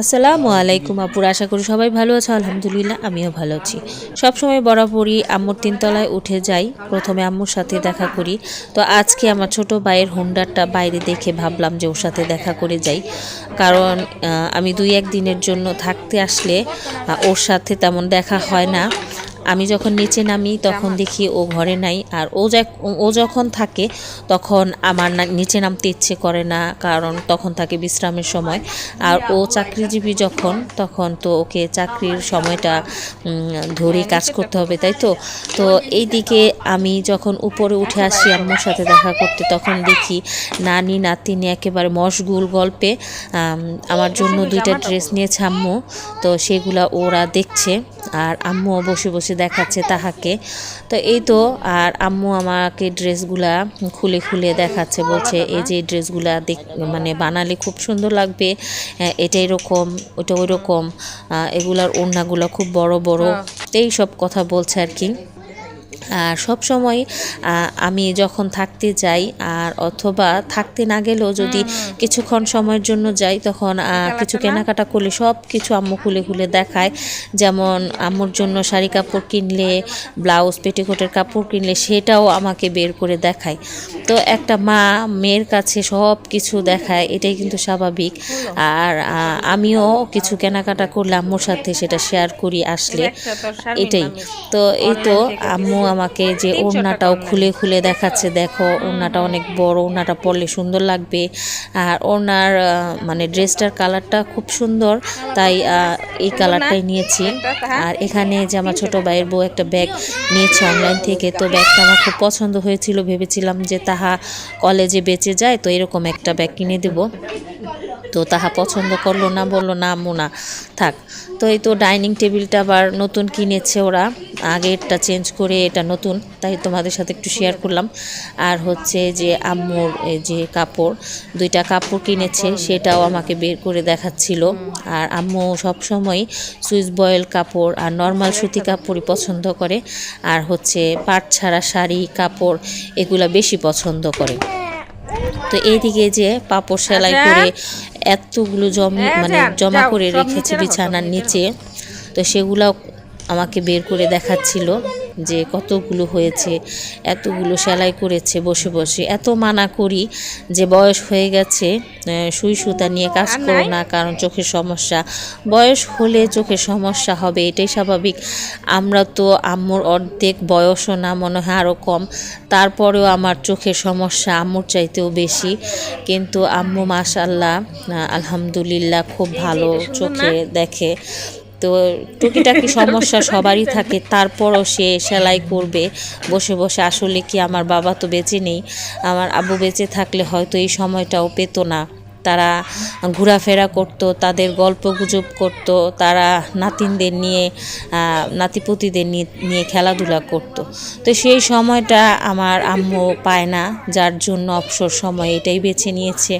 আসসালামু আলাইকুম আপুর, আশা করি সবাই ভালো আছো, আলহামদুলিল্লাহ আমিও ভালো আছি। সবসময় বরাবরই আম্মুর তিনতলায় উঠে যাই, প্রথমে আম্মুর সাথে দেখা করি। তো আজকে আমার ছোট ভাইয়ের হুন্ডারটা বাইরে দেখে ভাবলাম যে ওর সাথে দেখা করে যাই। কারণ আমি দুই এক দিনের জন্য থাকতে আসলে ওর সাথে তেমন দেখা হয় না। আমি যখন নিচে নামি, তখন দেখি ও ঘরে নাই। আর ও ও যখন থাকে, তখন আমার নিচে নামতে ইচ্ছে করে না, কারণ তখন থাকে বিশ্রামের সময়। আর ও চাকরিজীবী যখন, তখন তো ওকে চাকরির সময়টা ধরে কাজ করতে হবে, তাই তো? তো এই দিকে আমি যখন উপরে উঠে আসি আম্মুর সাথে দেখা করতে তখন দেখি নানি নাতিনি একেবারে মশগুল গল্পে আমার জন্য দুইটা ড্রেস নিয়েছে আম্মু তো সেগুলা ওরা দেখছে আর আম্মু বসে বসে দেখাচ্ছে তাহাকে। তো এই তো আর আম্মু আমাকে ড্রেসগুলা খুলে খুলে দেখাচ্ছে বলছে এই যে ড্রেসগুলা দেখ মানে বানালে খুব সুন্দর লাগবে হ্যাঁ, এটা এরকম ওটা ওই রকম এগুলার ওড়নাগুলো খুব বড় বড় এই সব কথা বলছে আর কি। আর সব সময় আমি যখন থাকতে যাই আর অথবা থাকতে না গেলেও যদি কিছুক্ষণ সময়ের জন্য যাই তখন কিছু কেনাকাটা করলে সব কিছু আম্মু খুলে খুলে দেখায়। যেমন আম্মুর জন্য শাড়ি কাপড় কিনলে ব্লাউজ পেটিকোটের কাপড় কিনলে সেটাও আমাকে বের করে দেখায়। তো একটা মা মেয়ের কাছে সব কিছু দেখায় এটাই কিন্তু স্বাভাবিক। আর আমিও কিছু কেনাকাটা করলে আম্মুর সাথে সেটা শেয়ার করি আসলে। এটাই। তো এই তো আম্মু আমাকে যে ওড়নাটাও খুলে খুলে দেখাচ্ছে দেখো ওড়নাটা অনেক বড় ওড়নাটা পরলে সুন্দর লাগবে। আর ওড়নার মানে ড্রেসটার কালারটা খুব সুন্দর তাই এই কালারটাই নিয়েছি। আর এখানে যে আমার ছোট ভাইয়ের বউ একটা ব্যাগ নিয়েছে অনলাইন থেকে তো ব্যাগটা আমার খুব পছন্দ হয়েছিল। ভেবেছিলাম যে তাহা কলেজে বেঁচে যায় তো এরকম একটা ব্যাগ কিনে দেবো। তো তাহা পছন্দ করল না বলল না আম্মু না থাক। তো এই তো ডাইনিং টেবিলটা আবার নতুন কিনেছে ওরা। আগেরটা চেঞ্জ করে এটা নতুন তাই তোমাদের সাথে একটু শেয়ার করলাম। আর হচ্ছে যে আম্মুর এই যে কাপড় দুইটা কাপড় কিনেছে সেটাও আমাকে বের করে দেখাচ্ছিল। আর আম্মু সবসময় সুইচ বয়েল কাপড় আর নর্মাল সুতি কাপড়ই পছন্দ করে। আর হচ্ছে পাট ছাড়া শাড়ি কাপড় এগুলা বেশি পছন্দ করে। তো এইদিকে যে পাপড় সেলাই করে এতগুলো জম মানে জমা করে রেখেছে বিছানার নিচে তো সেগুলো আমাকে বের করে দেখাচ্ছিল। যে কতগুলো হয়েছে এতগুলো সেলাই করেছে বসে বসে এত মানা করি যে বয়স হয়ে গেছে সুই সুতা নিয়ে কাজ করো না কারণ চোখের সমস্যা। বয়স হলে চোখের সমস্যা হবে এটাই স্বাভাবিক। আমরা তো আম্মুর অর্ধেক বয়সও না মনে হয় আরও কম। তারপরেও আমার চোখের সমস্যা আম্মুর চাইতেও বেশি। কিন্তু আম্মু মাশাল্লাহ আলহামদুলিল্লাহ খুব ভালো চোখে দেখে। তো টুকিটাকি সমস্যা সবারই থাকে, তারপরও সে সেলাই করবে, বসে বসে আসলে কি আমার বাবা তো বেঁচে নেই, আমার আব্বু বেঁচে থাকলে হয়তো এই সময়টাও পেতো না। তারা ঘোরাফেরা করতো, তাদের গল্প গুজব করতো, তারা নাতিনদের নিয়ে নাতিপুতিদের নিয়ে খেলাধুলা করতো। তো সেই সময়টা আমার আম্মু পায় না, যার জন্য অবসর সময় এটাই বেছে নিয়েছে।